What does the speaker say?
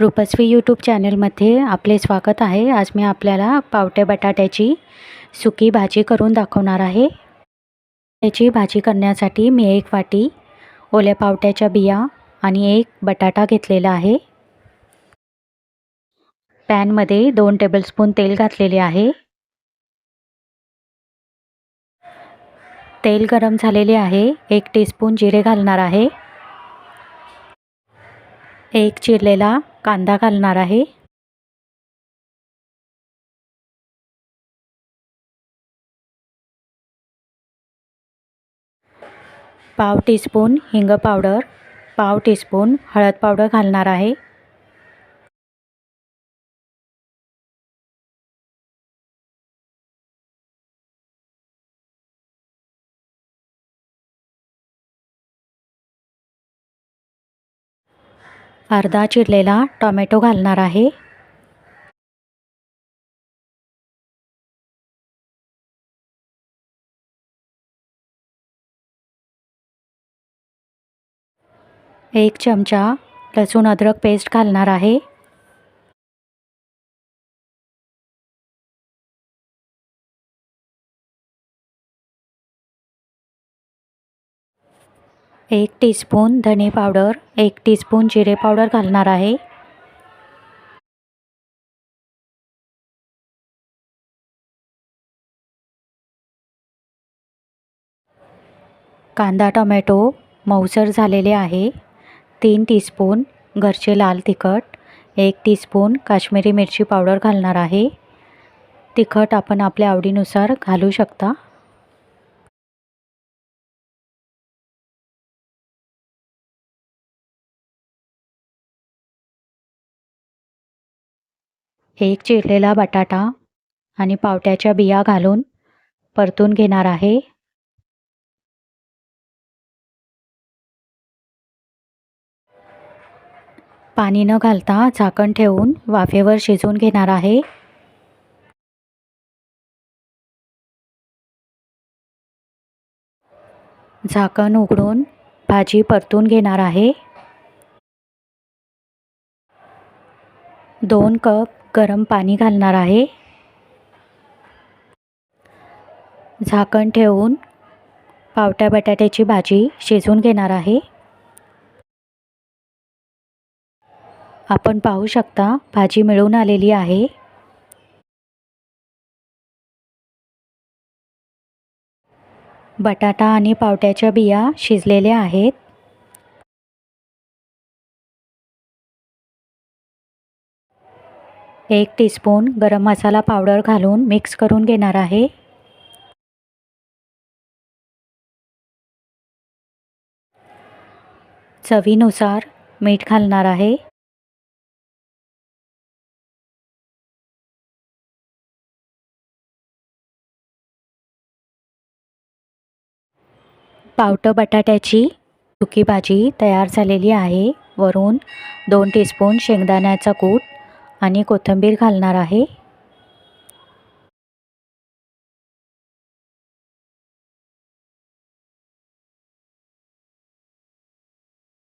रूपस्वी YouTube चॅनलमध्ये आपले स्वागत आहे. आज मी आपल्याला पावटे बटाट्याची सुकी भाजी करून दाखवणार आहे. त्याची भाजी करण्यासाठी मी एक वाटी ओल्या पावट्याच्या बिया आणि एक बटाटा घेतलेला आहे. पॅनमध्ये दोन टेबलस्पून तेल घातलेले आहे. तेल गरम झालेले आहे. एक टीस्पून जिरे घालणार आहे. एक चिरलेला कांदा घालणार आहे. पाव टीस्पून हिंग पावडर पाव टीस्पून हळद पावडर घालणार आहे. अर्धा चिरलेला टॉमॅटो घालणार आहे. एक चमचा लसूण अद्रक पेस्ट घालणार आहे. एक टीस्पून धने पावडर एक टीस्पून जिरे पावडर घालणार आहे. कांदा टोमॅटो मऊसर झालेले आहे. तीन टीस्पून घरचे लाल तिखट एक टीस्पून काश्मीरी मिरची पावडर घालणार आहे. तिखट आपण आपल्या आवडीनुसार घालू शकता. एक चिरलेला बटाटा आणि पावट्याच्या बिया घालून परतून घेणार आहे. पाणी न घालता झाकण ठेवून वाफेवर शिजवून घेणार आहे. झाकण उघडून भाजी परतून घेणार आहे. दोन कप गरम पाणी घालणार आहे. झाकण ठेवून पावट्या बटाट्याची भाजी शिजवून घेणार आहे. आपण पाहू शकता भाजी मिळून आलेली आहे. बटाटा आणि पावट्याच्या बिया शिजलेल्या आहेत. एक टीस्पून गरम मसाला पावडर घालून मिक्स करून घेणार आहे. चवीनुसार मीठ घालणार आहे. पावटं बटाट्याची सुकी भाजी तयार झालेली आहे. वरून दोन टीस्पून शेंगदाण्याचा कूट आणि कोथिंबीर घालणार आहे.